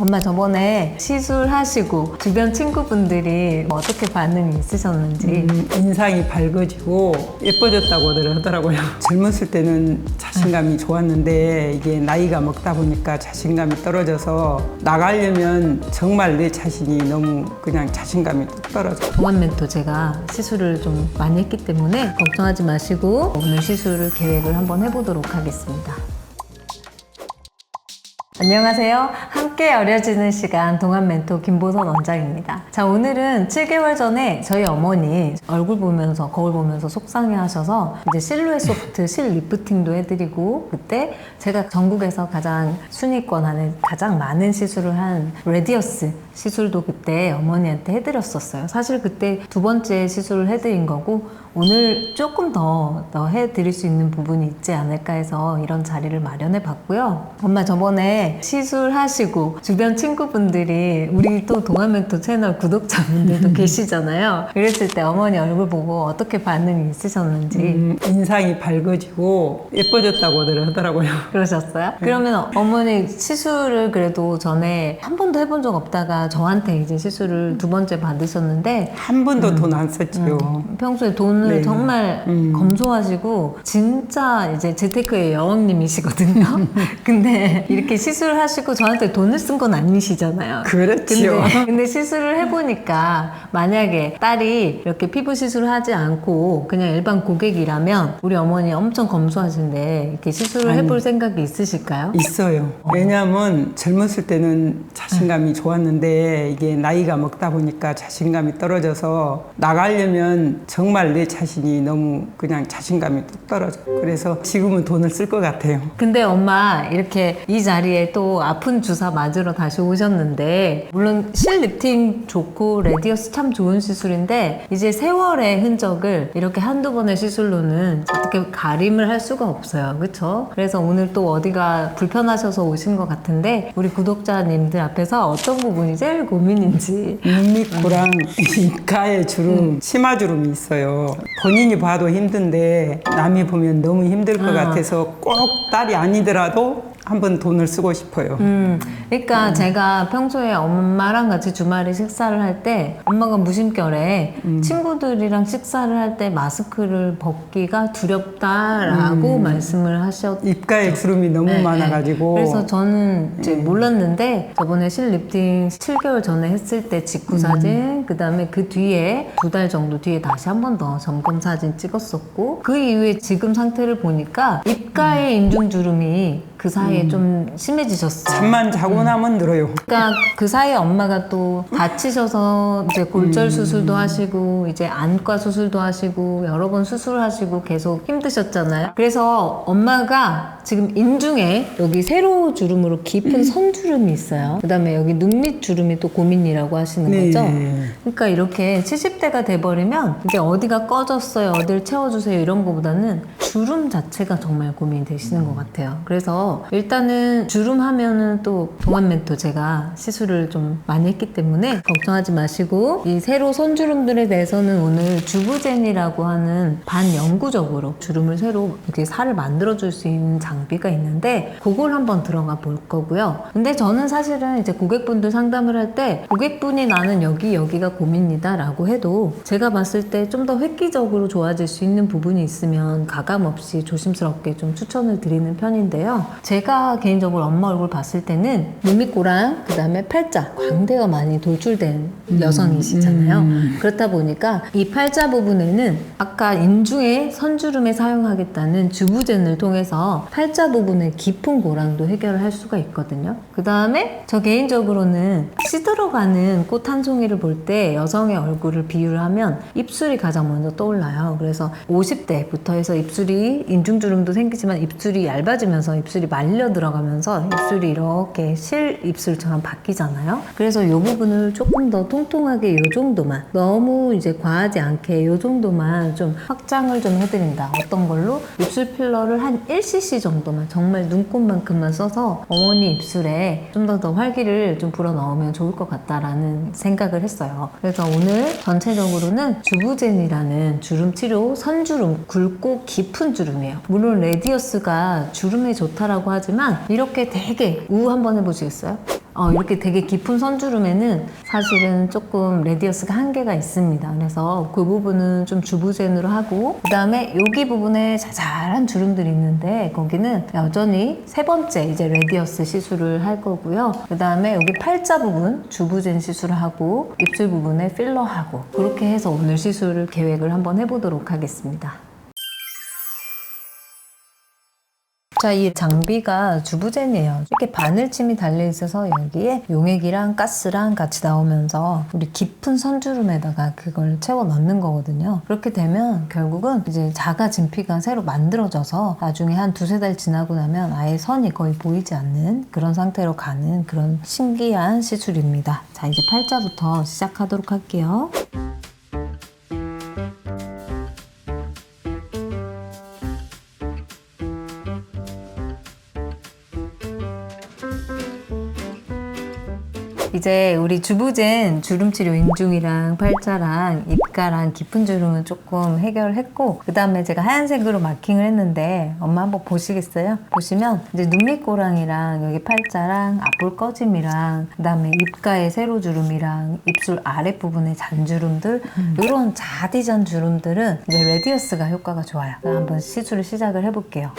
엄마 저번에 시술하시고 주변 친구분들이 뭐 어떻게 반응이 있으셨는지 음, 인상이 밝아지고 예뻐졌다고들 하더라고요. 젊었을 때는 자신감이 좋았는데 이게 나이가 먹다 보니까 자신감이 떨어져서 나가려면 정말 내 자신이 너무 그냥 자신감이 뚝 떨어져. 동안 멘토 제가 시술을 좀 많이 했기 때문에 걱정하지 마시고 오늘 시술을 계획을 한번 해보도록 하겠습니다. 안녕하세요. 함께 어려지는 시간 동안 멘토 김보선 원장입니다. 자, 오늘은 7개월 전에 저희 어머니 얼굴 보면서 거울 보면서 속상해 하셔서 이제 실루엣 소프트 실 리프팅도 해드리고 그때 제가 전국에서 가장 순위권 안에 가장 많은 시술을 한 레디어스 시술도 그때 어머니한테 해드렸었어요. 사실 그때 두 번째 시술을 해드린 거고 오늘 조금 더, 더 해드릴 수 있는 부분이 있지 않을까 해서 이런 자리를 마련해 봤고요. 엄마 저번에 시술하시고 주변 친구분들이 우리 또 동아멘토 채널 구독자분들도 계시잖아요. 그랬을 때 어머니 얼굴 보고 어떻게 반응이 있으셨는지 음, 인상이 밝아지고 예뻐졌다고들 하더라고요. 그러셨어요? 그러면 어머니 시술을 그래도 전에 한 번도 해본 적 없다가 저한테 이제 시술을 두 번째 받으셨는데 한 번도 돈 안 썼지요. 평소에 돈을 네. 정말 음. 검소하시고 진짜 이제 재테크의 여왕님이시거든요. 근데 이렇게 시술을 하시고 저한테 돈을 쓴 건 아니시잖아요. 그렇지요. 근데, 근데 시술을 해보니까 만약에 딸이 이렇게 피부 시술을 하지 않고 그냥 일반 고객이라면 우리 어머니 엄청 검소하신데 이렇게 시술을 아니. 해볼 생각이 있으실까요? 있어요. 왜냐하면 젊었을 때는 자신감이 좋았는데 이게 나이가 먹다 보니까 자신감이 떨어져서 나가려면 정말 내 자신이 너무 그냥 자신감이 뚝 떨어져. 그래서 지금은 돈을 쓸 것 같아요. 근데 엄마 이렇게 이 자리에 또 아픈 주사 맞으러 다시 오셨는데 물론 실 리프팅 좋고 레디어스 참 좋은 시술인데 이제 세월의 흔적을 이렇게 한두 번의 시술로는 어떻게 가림을 할 수가 없어요 그쵸? 그래서 오늘 또 어디가 불편하셔서 오신 것 같은데 우리 구독자님들 앞에서 어떤 부분이 제일 고민인지 눈밑코랑 입가에 주름, 치마 주름이 있어요. 본인이 봐도 힘든데 남이 보면 너무 힘들 것 아. 같아서 꼭 딸이 아니더라도 한번 돈을 쓰고 싶어요. 음, 그러니까 제가 평소에 엄마랑 같이 주말에 식사를 할 때 엄마가 무심결에 친구들이랑 식사를 할 때 마스크를 벗기가 두렵다라고 말씀을 하셨. 입가에 주름이 너무 네, 많아가지고 네. 그래서 저는 이제 몰랐는데 저번에 실 립팅 7개월 전에 했을 때 직후 사진 그 다음에 그 뒤에 두 달 정도 뒤에 다시 한 번 더 점검 사진 찍었었고 그 이후에 지금 상태를 보니까 입가에 인중 주름이 그 사이에 좀 심해지셨어요. 잠만 자고 나면 늘어요. 그러니까 그 사이에 엄마가 또 다치셔서 이제 골절 수술도 하시고 이제 안과 수술도 하시고 여러 번 수술하시고 계속 힘드셨잖아요. 그래서 엄마가 지금 인중에 여기 세로 주름으로 깊은 선 주름이 있어요. 그다음에 여기 눈 밑 주름이 또 고민이라고 하시는 네. 거죠. 그러니까 이렇게 70대가 돼버리면 이게 어디가 꺼졌어요, 어디를 채워주세요 이런 거보다는 주름 자체가 정말 고민이 되시는 것 같아요. 그래서 일단은 주름 하면은 또 동안 멘토 제가 시술을 좀 많이 했기 때문에 걱정하지 마시고 이 세로 선주름들에 대해서는 오늘 주부젠이라고 하는 반영구적으로 주름을 새로 이렇게 살을 만들어줄 수 있는 장비가 있는데 그걸 한번 들어가 볼 거고요. 근데 저는 사실은 이제 고객분들 상담을 할 때 고객분이 나는 여기 여기가 고민이다 라고 해도 제가 봤을 때 좀 더 획기적으로 좋아질 수 있는 부분이 있으면 가감 없이 조심스럽게 좀 추천을 드리는 편인데요. 제가 개인적으로 엄마 얼굴 봤을 때는 눈밑고랑 그다음에 팔자, 광대가 많이 돌출된 여성이시잖아요. 그렇다 보니까 이 팔자 부분에는 아까 인중에 선주름에 사용하겠다는 주부젠을 통해서 팔자 부분의 깊은 고랑도 해결을 할 수가 있거든요. 그 다음에 저 개인적으로는 시들어가는 꽃 한 송이를 볼 때 여성의 얼굴을 비유를 하면 입술이 가장 먼저 떠올라요. 그래서 50대부터 해서 입술이 인중주름도 생기지만 입술이 얇아지면서 입술이 말려 들어가면서 입술이 이렇게 실 입술처럼 바뀌잖아요. 그래서 이 부분을 조금 더 통통하게 이 정도만 너무 이제 과하지 않게 이 정도만 좀 확장을 좀 해드린다. 어떤 걸로 입술 필러를 한 1cc 정도만 정말 눈곱만큼만 써서 어머니 입술에 좀 더 더 활기를 좀 불어 넣으면 좋을 것 같다라는 생각을 했어요. 그래서 오늘 전체적으로는 주부젠이라는 주름 치료 선주름 굵고 깊은 주름이에요. 물론 레디어스가 주름에 좋다라 고 깊다라고 하지만 이렇게 되게 우 한번 해보시겠어요? 어, 이렇게 되게 깊은 선주름에는 사실은 조금 레디어스가 한계가 있습니다. 그래서 그 부분은 좀 주부젠으로 하고 그 다음에 여기 부분에 자잘한 주름들이 있는데 거기는 여전히 세 번째 이제 레디어스 시술을 할 거고요. 그 다음에 여기 팔자 부분 주부젠 시술을 하고 입술 부분에 필러하고 그렇게 해서 오늘 시술을 계획을 한번 해보도록 하겠습니다. 자, 이 장비가 주부젠이에요. 이렇게 바늘침이 달려 있어서 여기에 용액이랑 가스랑 같이 나오면서 우리 깊은 선주름에다가 그걸 채워 넣는 거거든요. 그렇게 되면 결국은 이제 자가 진피가 새로 만들어져서 나중에 한 두세 달 지나고 나면 아예 선이 거의 보이지 않는 그런 상태로 가는 그런 신기한 시술입니다. 자, 이제 팔자부터 시작하도록 할게요. 이제 우리 주부젠 주름 치료 인중이랑 팔자랑 입가랑 깊은 주름은 조금 해결했고 그 다음에 제가 하얀색으로 마킹을 했는데 엄마 한번 보시겠어요? 보시면 이제 눈밑고랑이랑 여기 팔자랑 앞볼 꺼짐이랑 그 다음에 입가의 세로 주름이랑 입술 아랫부분의 잔주름들 이런 자디잔 주름들은 이제 레디어스가 효과가 좋아요. 한번 시술을 시작을 해볼게요.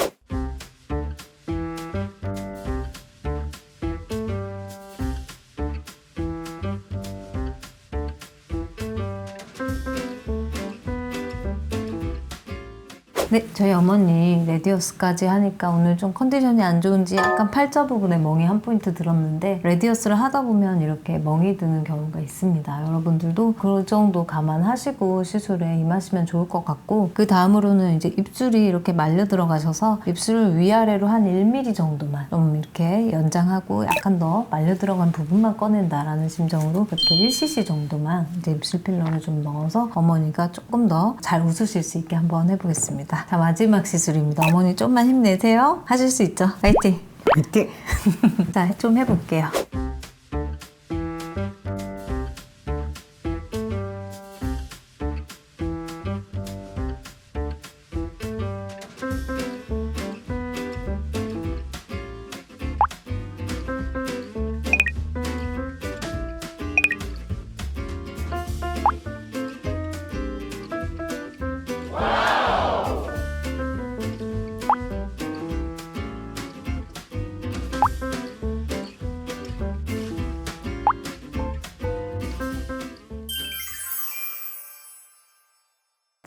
네, 저희 어머니 레디어스까지 하니까 오늘 좀 컨디션이 안 좋은지 약간 팔자 부분에 멍이 한 포인트 들었는데 레디어스를 하다 보면 이렇게 멍이 드는 경우가 있습니다. 여러분들도 그 정도 감안하시고 시술에 임하시면 좋을 것 같고 그 다음으로는 이제 입술이 이렇게 말려 들어가셔서 입술을 위아래로 한 1mm 정도만 좀 이렇게 연장하고 약간 더 말려 들어간 부분만 꺼낸다라는 심정으로 이렇게 1cc 정도만 이제 입술 필러를 좀 넣어서 어머니가 조금 더 잘 웃으실 수 있게 한번 해보겠습니다. 자 마지막 시술입니다. 어머니 좀만 힘내세요. 하실 수 있죠? 파이팅! 이때 자, 좀 해볼게요.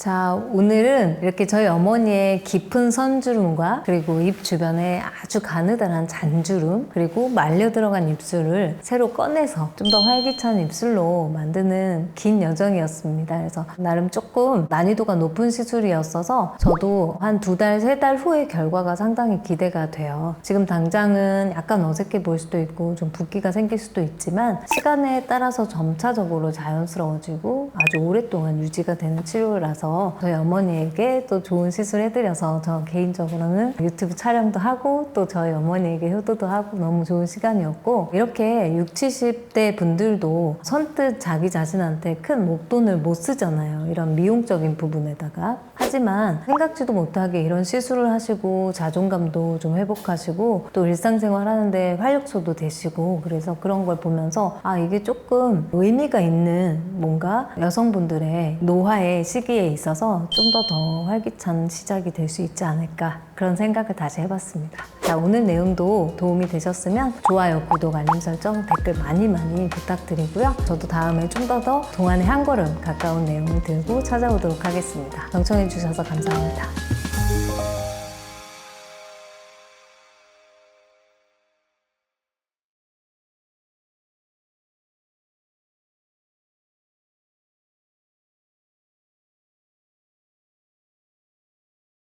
자, 오늘은 이렇게 저희 어머니의 깊은 선주름과 그리고 입 주변에 아주 가느다란 잔주름 그리고 말려 들어간 입술을 새로 꺼내서 좀 더 활기찬 입술로 만드는 긴 여정이었습니다. 그래서 나름 조금 난이도가 높은 시술이었어서 저도 한 두 달, 세 달 후의 결과가 상당히 기대가 돼요. 지금 당장은 약간 어색해 보일 수도 있고 좀 붓기가 생길 수도 있지만 시간에 따라서 점차적으로 자연스러워지고 아주 오랫동안 유지가 되는 치료라 서 저희 어머니에게 또 좋은 시술 해드려서 저 개인적으로는 유튜브 촬영도 하고 또 저희 어머니에게 효도도 하고 너무 좋은 시간이었고 이렇게 60, 70대 분들도 선뜻 자기 자신한테 큰 목돈을 못 쓰잖아요. 이런 미용적인 부분에다가. 하지만 생각지도 못하게 이런 시술을 하시고 자존감도 좀 회복하시고 또 일상생활 하는데 활력소도 되시고 그래서 그런 걸 보면서 아 이게 조금 의미가 있는 뭔가 여성분들의 노화의 시기에 있어서 좀 더 더 활기찬 시작이 될 수 있지 않을까 그런 생각을 다시 해봤습니다. 자 오늘 내용도 도움이 되셨으면 좋아요, 구독, 알림 설정, 댓글 많이 많이 부탁드리고요. 저도 다음에 좀 더 더 동안의 한 걸음 가까운 내용을 들고 찾아오도록 하겠습니다. 경청해 주셔서 감사합니다.